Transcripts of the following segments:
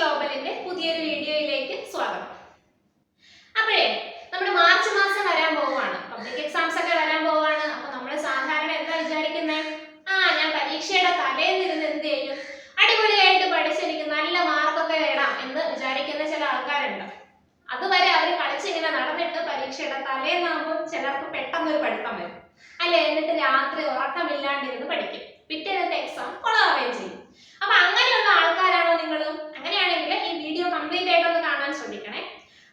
ഗ്ലോബലിന്റെ പുതിയൊരു വീഡിയോയിലേക്ക് സ്വാഗതം. അപ്പോഴേ നമ്മുടെ മാർച്ച് മാസം വരാൻ പോവുകയാണ്. പബ്ലിക് എക്സാംസ് ഒക്കെ വരാൻ പോവുകയാണ്. അപ്പൊ നമ്മൾ സാധാരണ എന്താ വിചാരിക്കുന്നത് ആ ഞാൻ പരീക്ഷയുടെ തലേന്നിരുന്ന് എന്ത് ചെയ്യും? അടിപൊളിയായിട്ട് പഠിച്ചെനിക്ക് നല്ല മാർക്കൊക്കെ നേടാം എന്ന് വിചാരിക്കുന്ന ചില ആൾക്കാരുണ്ട്. അതുവരെ അവർ കളിച്ചിങ്ങനെ നടന്നിട്ട് പരീക്ഷയുടെ തലേന്നാകുമ്പോൾ ചിലർക്ക് പെട്ടെന്ന് ഒരു പഠിത്തം വരും. അല്ലെ? എന്നിട്ട് രാത്രി ഉറക്കമില്ലാണ്ടിരുന്ന് പഠിക്കും. പിറ്റേന്നത്തെ എക്സാം കൊളാവുകയും ചെയ്യും. അപ്പൊ അങ്ങനെയുള്ള ആൾക്കാരാണോ നിങ്ങൾ അങ്ങനെയാണെങ്കിൽ ഈ വീഡിയോ കംപ്ലീറ്റ് ആയിട്ടൊന്ന് കാണാൻ ശ്രമിക്കണേ.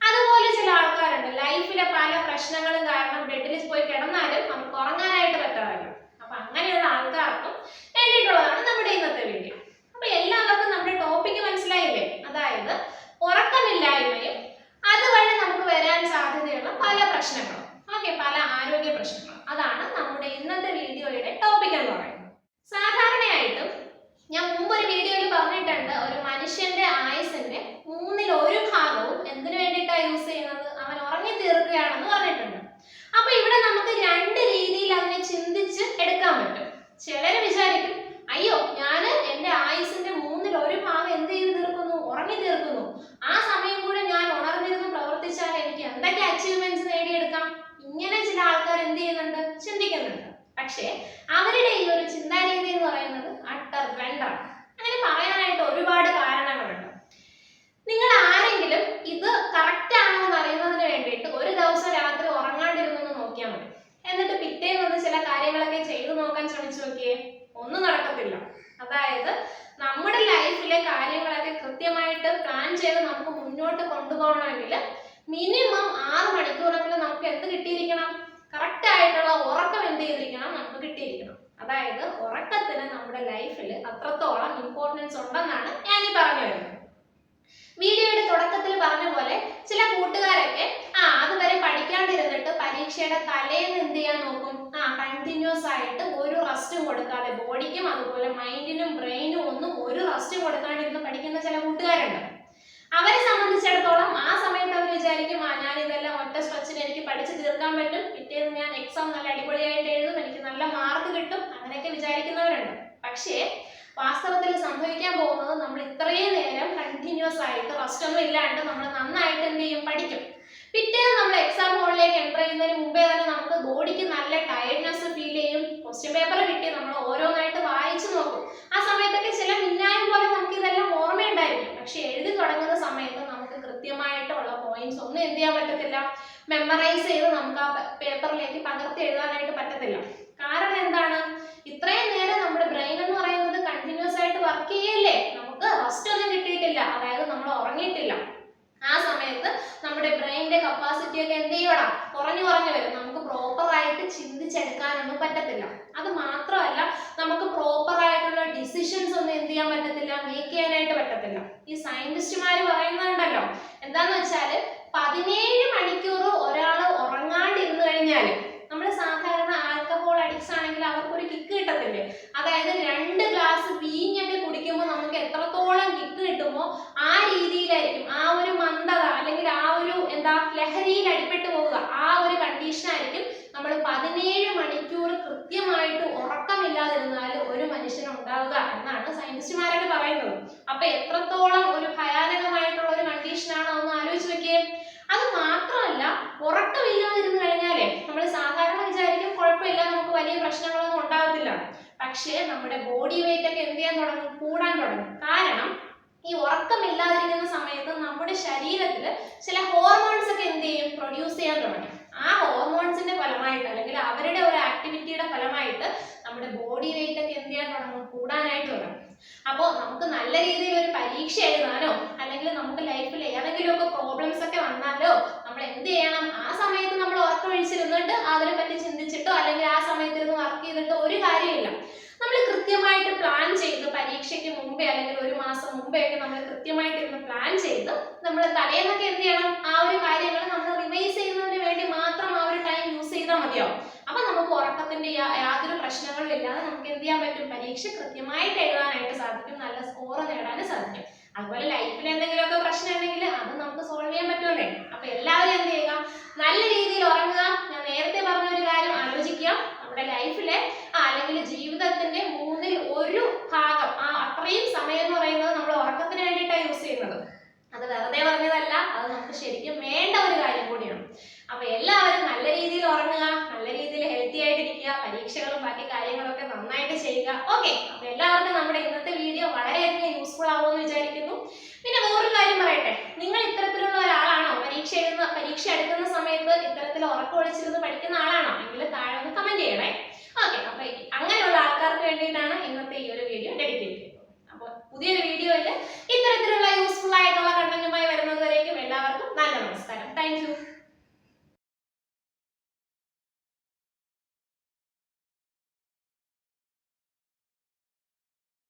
അതുപോലെ ചില ആൾക്കാരുണ്ട്. ലൈഫിലെ പല പ്രശ്നങ്ങളും കാരണം ബെഡിൽ പോയി കിടന്നാലും നമുക്ക് ഉറങ്ങാനായിട്ട് പറ്റാറില്ല അപ്പൊ അങ്ങനെയുള്ള ആൾക്കാർക്കും വേണ്ടിയിട്ടുള്ളതാണ് നമ്മുടെ ഇന്നത്തെ വീഡിയോ അപ്പൊ എല്ലാവർക്കും നമ്മുടെ ടോപ്പിക്ക് മനസ്സിലായില്ലേ അതായത് ഉറക്കമില്ലായ്മയും അതുവഴി നമുക്ക് വരാൻ സാധ്യതയുള്ള പല പ്രശ്നങ്ങളും ഓക്കെ പല ആരോഗ്യ പ്രശ്നങ്ങളും അതാണ് നമ്മുടെ ഇന്നത്തെ വീഡിയോയുടെ ടോപ്പിക് എന്ന് പറയുന്നത് സാധാരണയായിട്ടും ഞാൻ മുമ്പ് ഒരു വീഡിയോയിൽ പറഞ്ഞിട്ടുണ്ട് ഒരു മനുഷ്യന്റെ ആയുസിന്റെ മൂന്നിൽ ഒരു ഭാഗവും എന്തിനു വേണ്ടിയിട്ടാണ് യൂസ് ചെയ്യുന്നത് അവൻ ഉറങ്ങി തീർക്കുകയാണെന്ന് പറഞ്ഞിട്ടുണ്ട് അപ്പൊ ഇവിടെ നമുക്ക് രണ്ട് രീതിയിൽ അതിനെ ചിന്തിച്ച് എടുക്കാൻ പറ്റും. ചിലര് വിചാരിക്കും അയ്യോ ഞാൻ എന്റെ ആയുസിന്റെ മൂന്നിൽ ഒരു ഭാഗം എന്ത് ചെയ്ത് തീർക്കുന്നു? ഉറങ്ങി തീർക്കുന്നു. ആ സമയം കൂടെ ഞാൻ ഉണർന്നിരുന്ന് പ്രവർത്തിച്ചാൽ എനിക്ക് എന്തൊക്കെ അച്ചീവ്മെന്റ്സ് നേടിയെടുക്കാം? ഇങ്ങനെ ചില ആൾക്കാർ എന്ത് ചെയ്യുന്നുണ്ട്? ചിന്തിക്കുന്നുണ്ട്. പക്ഷേ അവരുടെ ഈ ഒരു ചിന്താരീതി എന്ന് പറയുന്നത് അട്ടർ ബ്ലണ്ടറാണ് അങ്ങനെ പറയാനായിട്ട് ഒരുപാട് കാരണങ്ങളുണ്ട് നിങ്ങൾ ആരെങ്കിലും ഇത് കറക്റ്റ് ആണോ എന്ന് അറിയുന്നതിന് വേണ്ടിയിട്ട് ഒരു ദിവസം രാത്രി ഉറങ്ങാണ്ടിരുന്നൊന്ന് നോക്കിയാൽ മതി എന്നിട്ട് പിറ്റേന്ന് വന്ന് ചില കാര്യങ്ങളൊക്കെ ചെയ്തു ശ്രമിച്ചു നോക്കിയേ ഒന്നും നടക്കത്തില്ല. അതായത് നമ്മുടെ ലൈഫിലെ കാര്യങ്ങളൊക്കെ കൃത്യമായിട്ട് പ്ലാൻ ചെയ്ത് നമുക്ക് മുന്നോട്ട് കൊണ്ടുപോകണമെങ്കിൽ മിനിമം ആറ് മണിക്കൂറെങ്കിലും നമുക്ക് എന്ത് കിട്ടിയിരിക്കണം? കറക്റ്റ് ആയിട്ടുള്ള ഉറക്കം എന്ത് ചെയ്തിരിക്കണം? നമുക്ക് കിട്ടിയിരിക്കണം. അതായത് ഉറക്കത്തിന് നമ്മുടെ ലൈഫിൽ അത്രത്തോളം ഇമ്പോർട്ടൻസ് ഉണ്ടെന്നാണ് ഞാൻ ഈ പറഞ്ഞു വരുന്നത്. വീഡിയോയുടെ തുടക്കത്തിൽ പറഞ്ഞ പോലെ ചില കൂട്ടുകാരൊക്കെ ആ അതുവരെ പഠിക്കാണ്ടിരുന്നിട്ട് പരീക്ഷയുടെ തലേന്ന് എന്ത് ചെയ്യാൻ നോക്കും? ആ കണ്ടിന്യൂസ് ആയിട്ട് റെസ്റ്റും കൊടുക്കാതെ ബോഡിക്കും അതുപോലെ മൈൻഡിനും ബ്രെയിനും ഒന്നും ഒരു റെസ്റ്റും കൊടുക്കാണ്ടിരുന്ന് പഠിക്കുന്ന ചില കൂട്ടുകാരുണ്ട്. അവരെ സംബന്ധിച്ചിടത്തോളം ആ സമയത്ത് അവർ വിചാരിക്കും ആ ഞാൻ ഇതെല്ലാം ഒറ്റ സ്ട്രെച്ചിന് എനിക്ക് പഠിച്ചു തീർക്കാൻ പറ്റും. പിറ്റേന്ന് ഞാൻ എക്സാം നല്ല അടിപൊളിയായിട്ട് എഴുതും. എനിക്ക് നല്ല മാർക്ക് കിട്ടും. അങ്ങനെയൊക്കെ വിചാരിക്കുന്നവരുണ്ട്. പക്ഷേ വാസ്തവത്തിൽ സംഭവിക്കാൻ പോകുന്നത് നമ്മൾ ഇത്രയും നേരം കണ്ടിന്യൂസ് ആയിട്ട് റെസ്റ്റ് ഒന്നും ഇല്ലാണ്ട് നമ്മൾ നന്നായിട്ട് എന്ത് ചെയ്യും? പഠിക്കും. പിറ്റേന്ന് നമ്മൾ എക്സാം ഹോളിലേക്ക് എന്റർ ചെയ്യുന്നതിന് മുമ്പേ തന്നെ നമുക്ക് ബോഡിക്ക് നല്ല ടയർഡ്നെസ് ഫീൽ ചെയ്യും ക്വസ്റ്റ്യൻ പേപ്പർ കിട്ടി നമ്മൾ ഓരോന്നായിട്ട് വായിച്ചു നോക്കും ആ സമയത്തൊക്കെ ചില മിന്നായം പോലെ നമുക്ക് ഇതെല്ലാം ഓർമ്മയുണ്ടായിരിക്കും പക്ഷെ എഴുതി തുടങ്ങുന്ന സമയത്ത് നമുക്ക് കൃത്യമായിട്ടുള്ള പോയിന്റ്സ് ഒന്നും എന്ത് ചെയ്യാൻ പറ്റത്തില്ല. മെമ്മറൈസ് ചെയ്ത് നമുക്ക് ആ പേപ്പറിലേക്ക് പകർത്തി എഴുതാനായിട്ട് പറ്റത്തില്ല. കാരണം എന്താണ്? ഇത്രയും നേരം നമ്മുടെ ബ്രെയിൻ എന്ന് പറയുന്നത് കണ്ടിന്യൂസ് ആയിട്ട് വർക്ക് ചെയ്യല്ലേ? നമുക്ക് റെസ്റ്റ് ഒന്നും കിട്ടിയിട്ടില്ല. അതായത് നമ്മൾ ഉറങ്ങിയിട്ടില്ല. ആ സമയത്ത് നമ്മുടെ ബ്രെയിനിന്റെ കപ്പാസിറ്റി ഒക്കെ എന്ത് ചെയ്യണം? കുറഞ്ഞു കുറഞ്ഞു വരും. നമുക്ക് പ്രോപ്പർ ആയിട്ട് ചിന്തിച്ചെടുക്കാനൊന്നും പറ്റത്തില്ല. അത് മാത്രമല്ല നമുക്ക് പ്രോപ്പർ ഡിസിഷൻസ് ഒന്നും എന്ത് ചെയ്യാൻ പറ്റത്തില്ല മേക്ക് ചെയ്യാനായിട്ട് പറ്റത്തില്ല. ഈ സയന്റിസ്റ്റുമാർ പറയുന്നുണ്ടല്ലോ എന്താന്ന് വെച്ചാൽ പതിനേഴ് മണിക്കൂർ ഒരാൾ ഉറങ്ങാണ്ടിരുന്നു കഴിഞ്ഞാൽ നമ്മൾ സാധാരണ ആൽക്കഹോൾ അഡിക്ട്സ് ആണെങ്കിൽ അവർക്കൊരു കിക്ക് കിട്ടത്തില്ലേ അതായത് രണ്ട് ഗ്ലാസ് വീഞ്ഞൊക്കെ കുടിക്കുമ്പോൾ നമുക്ക് എത്രത്തോളം കിക്ക് കിട്ടുമോ ആ രീതിയിലായിരിക്കും ആ ഒരു മന്ദത അല്ലെങ്കിൽ ആ ഒരു എന്താ ലഹരിയിൽ അടിപ്പെട്ടു പോവുക ആ ഒരു കണ്ടീഷൻ ആയിരിക്കും നമ്മൾ പതിനേഴ് മണിക്കൂർ കൃത്യമായിട്ട് ഉറക്കമില്ലാതിരുന്നാൽ ഒരു മനുഷ്യന് ഉണ്ടാവുക എന്നാണ് സയന്റിസ്റ്റുമാരൊക്കെ പറയുന്നത്. അപ്പൊ എത്രത്തോളം ഒരു ഭയാനകമായിട്ടുള്ള ഒരു കണ്ടീഷനാണ് ഒന്ന് ആലോചിച്ച് വെക്കേ അത് മാത്രമല്ല ഉറക്കമില്ലാതിരുന്നു കഴിഞ്ഞാലേ നമ്മൾ സാധാരണ വിചാരിക്കും കുഴപ്പമില്ല നമുക്ക് വലിയ പ്രശ്നങ്ങളൊന്നും ഉണ്ടാവത്തില്ല. പക്ഷേ നമ്മുടെ ബോഡി വെയിറ്റ് ഒക്കെ എന്ത് ചെയ്യാൻ തുടങ്ങും? കൂടാൻ തുടങ്ങും. കാരണം ഈ ഉറക്കമില്ലാതിരിക്കുന്ന സമയത്ത് നമ്മുടെ ശരീരത്തിൽ ചില ഹോർമോൺസ് ഒക്കെ എന്ത് ചെയ്യും പ്രൊഡ്യൂസ് ചെയ്യാൻ തുടങ്ങും ആ ഹോർമോൺസിന്റെ ഫലമായിട്ട് അല്ലെങ്കിൽ അവരുടെ ഒരു ആക്ടിവിറ്റിയുടെ ഫലമായിട്ട് നമ്മുടെ ബോഡി വെയിറ്റ് ഒക്കെ എന്ത് ചെയ്യാൻ തുടങ്ങും? കൂടാനായിട്ട് തുടങ്ങും. അപ്പോൾ നമുക്ക് നല്ല രീതിയിൽ ഒരു പരീക്ഷ എഴുതാനോ അല്ലെങ്കിൽ നമുക്ക് ലൈഫിൽ ഏതെങ്കിലുമൊക്കെ പ്രോബ്ലംസ് ഒക്കെ വന്നാലോ നമ്മൾ എന്ത് ചെയ്യണം? ആ സമയത്ത് നമ്മൾ ഉറക്കമൊഴിച്ചിരുന്നിട്ട് അതിനെ പറ്റി ചിന്തിച്ചിട്ടോ അല്ലെങ്കിൽ ആ സമയത്ത് ഇരുന്ന് വർക്ക് ചെയ്തിട്ടോ ഒരു കാര്യമില്ല. നമ്മൾ കൃത്യമായിട്ട് പ്ലാൻ ചെയ്ത് പരീക്ഷയ്ക്ക് മുമ്പേ അല്ലെങ്കിൽ ഒരു മാസം മുമ്പേ ഒക്കെ നമ്മൾ കൃത്യമായിട്ട് ഇരുന്ന് പ്ലാൻ ചെയ്ത് നമ്മൾ തലേന്നൊക്കെ എന്ത് ചെയ്യണം? ആ ഒരു കാര്യങ്ങൾ നമ്മൾ റിവൈസ് ചെയ്യുന്നതിന് വേണ്ടി മാത്രം ആ ഒരു ടൈം യൂസ് ചെയ്താൽ മതിയാവും നമുക്ക് ഉറക്കത്തിന്റെ യാതൊരു പ്രശ്നങ്ങളും ഇല്ലാതെ നമുക്ക് എന്ത് ചെയ്യാൻ പറ്റും? പരീക്ഷ കൃത്യമായിട്ട് എഴുതാനായിട്ട് സാധിക്കും. നല്ല സ്കോർ നേടാനും സാധിക്കും. അതുപോലെ ലൈഫിൽ എന്തെങ്കിലുമൊക്കെ പ്രശ്നം ഉണ്ടെങ്കിൽ അത് നമുക്ക് സോൾവ് ചെയ്യാൻ പറ്റുമല്ലേ അപ്പൊ എല്ലാവരും എന്ത് ചെയ്യുക? നല്ല രീതിയിൽ ഉറങ്ങുക. ഞാൻ നേരത്തെ പറഞ്ഞ ഒരു കാര്യം ആലോചിക്കുക. നമ്മുടെ ലൈഫിലെ അല്ലെങ്കിൽ ജീവിതത്തിന്റെ മൂന്നിൽ ഒരു ഭാഗം ആ അത്രയും സമയം എന്ന് പറയുന്നത് നമ്മൾ ഉറക്കത്തിന് വേണ്ടിയിട്ടാണ് യൂസ് ചെയ്യുന്നത്. അത് വെറുതെ പറഞ്ഞതല്ല. അത് നമുക്ക് ശരിക്കും വേണ്ട ഒരു കാര്യം കൂടിയാണ്. അപ്പൊ എല്ലാവരും നല്ല രീതിയിൽ ഉറങ്ങുക നല്ല രീതിയിൽ ഹെൽത്തി ആയിട്ടിരിക്കുക പരീക്ഷകളും ബാക്കി കാര്യങ്ങളൊക്കെ നന്നായിട്ട് ചെയ്യുക. ഓക്കെ അപ്പൊ എല്ലാവർക്കും നമ്മുടെ ഇന്നത്തെ വീഡിയോ വളരെയധികം യൂസ്ഫുൾ ആവുമെന്ന് വിചാരിക്കുന്നു. പിന്നെ വേറൊരു കാര്യം പറയട്ടെ. നിങ്ങൾ ഇത്തരത്തിലുള്ള ഒരാളാണോ? പരീക്ഷ എഴുതുന്ന പരീക്ഷ എടുക്കുന്ന സമയത്ത് ഇത്തരത്തിൽ ഉറക്കമൊഴിച്ചിരുന്ന് പഠിക്കുന്ന ആളാണോ? എങ്കിൽ താഴെ ഒന്ന് കമന്റ് ചെയ്യണേ. ഓക്കെ അപ്പൊ അങ്ങനെയുള്ള ആൾക്കാർക്ക് വേണ്ടിയിട്ടാണ് ഇന്നത്തെ ഈ ഒരു വീഡിയോ ഡെഡിക്കേറ്റ് ചെയ്തത് അപ്പൊ പുതിയൊരു വീഡിയോയിൽ